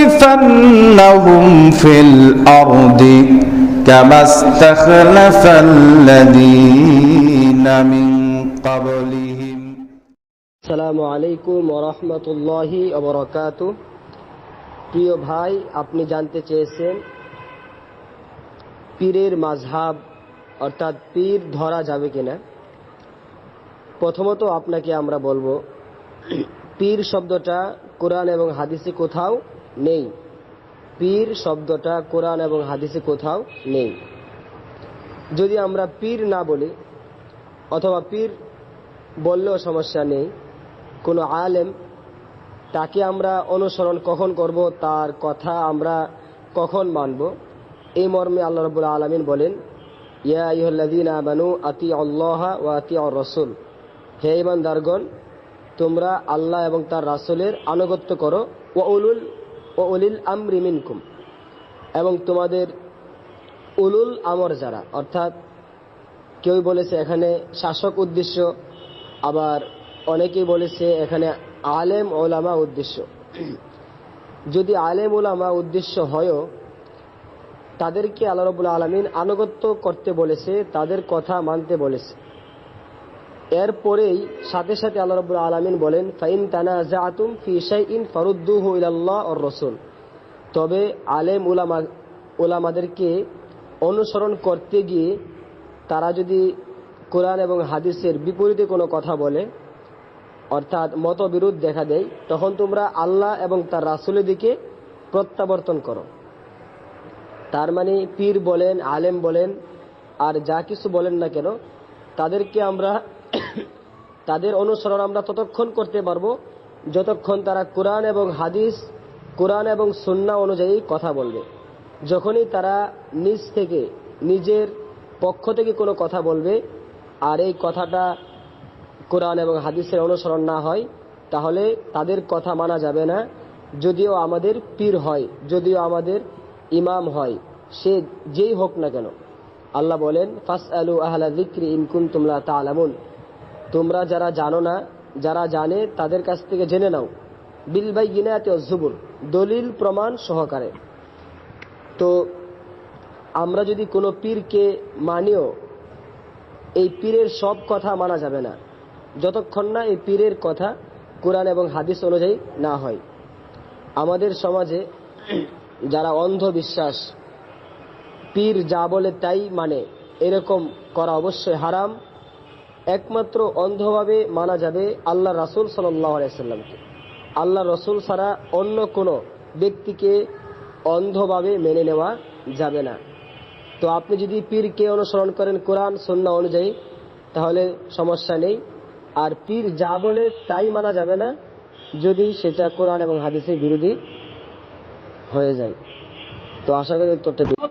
ليستخلفنهم في الأرض كما استخلف الذين من قبلهم আসসালামু আলাইকুম ওরহমতুল্লাহি অবরকাত প্রিয় ভাই আপনি জানতে চেয়েছেন পীরের মাঝহাব অর্থাৎ পীর ধরা যাবে কিনা প্রথমত আপনাকে আমরা বলবো পীর শব্দটা কোরআন এবং হাদিসে কোথাও নেই। পীর শব্দটা কোরআন এবং হাদিসে কোথাও নেই। যদি আমরা পীর না বলি, অথবা পীর বললেও সমস্যা নেই, কোনো আলেম তাকে আমরা অনুসরণ কখন করব, তার কথা আমরা কখন মানব? এই মর্মে আল্লাহ রবুল আলমিন বলেন, ইয়া ইহল্লাদিন আমানু আতি আল্লাহ ও আতি রসুল হে ইমানদারগণ তোমরা আল্লাহ এবং তার রাসুলের আনুগত্য করো। ও উলুল ও উলিল আমরি মিনকুম। এবং তোমাদের উলুল আমর যারা, অর্থাৎ কেউ বলেছে এখানে শাসক উদ্দেশ্য, আবার অনেকেই বলেছে এখানে আলেম ওলামা উদ্দেশ্য। যদি আলেম ওলামা উদ্দেশ্য হয়ও, তাদেরকে আল্লাহ রবুল আলমিন আনুগত্য করতে বলেছে, তাদের কথা মানতে বলেছে। এরপরেই সাথে সাথে আল্লাহ রবুল আলমিন বলেন, ফাইন তানা জাতুম ফি ইন ফরুদ্দুহ ইল্লাহ ও রসুল। তবে আলেম উলামা ওলামাদেরকে অনুসরণ করতে গিয়ে তারা যদি কোরআন এবং হাদিসের বিপরীতে কোনো কথা বলে, অর্থাৎ মতবিরোধ দেখা দেয়, তখন তোমরা আল্লাহ এবং তার রাসুলের দিকে প্রত্যাবর্তন করো। তার মানে পীর বলেন, আলেম বলেন, আর যা কিছু বলেন না কেন, তাদেরকে আমরা তাদের অনুসরণ আমরা ততক্ষণ করতে পারব যতক্ষণ তারা কোরআন এবং হাদিস, কোরআন এবং সুন্না অনুযায়ী কথা বলবে। যখনই তারা নিজ থেকে, নিজের পক্ষ থেকে কোনো কথা বলবে আর এই কথাটা কোরআন এবং হাদিসের অনুসরণ না হয়, তাহলে তাদের কথা মানা যাবে না। যদিও আমাদের পীর হয়, যদিও আমাদের ইমাম হয়, সে যেই হোক না কেন। আল্লাহ বলেন ফাস আলু আহলা দিক্রি ইনকুম তুমলা তালামুন তোমরা যারা জানো না, যারা জানে, তাদের কাছ থেকে জেনে নাও। বিল বাই গিনায়াতে জুবুর, দলিল প্রমাণ সহকারে। তো আমরা যদি কোনো পীরকে মানিও, এই পীরের সব কথা মানা যাবে না। যতক্ষণ না এই পীরের কথা কোরআন এবং হাদিস অনুযায়ী না হয়। আমাদের সমাজে যারা অন্ধবিশ্বাস, পীর যা বলে তাই মানে এরকম করা অবশ্যই হারাম। একমাত্র অন্ধভাবে মানা যাবে আল্লাহ রাসুল সাল্লামকে। আল্লাহ রসুল ছাড়া অন্য কোনো ব্যক্তিকে অন্ধভাবে মেনে নেওয়া যাবে না। তো আপনি যদি পীরকে অনুসরণ করেন কোরআন সন্না অনুযায়ী, তাহলে সমস্যা নেই। আর পীর যা বলে তাই মানা যাবে না, যদি সেটা কোরআন এবং হাদিসের বিরোধী হয়ে যায়। তো আশা করি উত্তরটা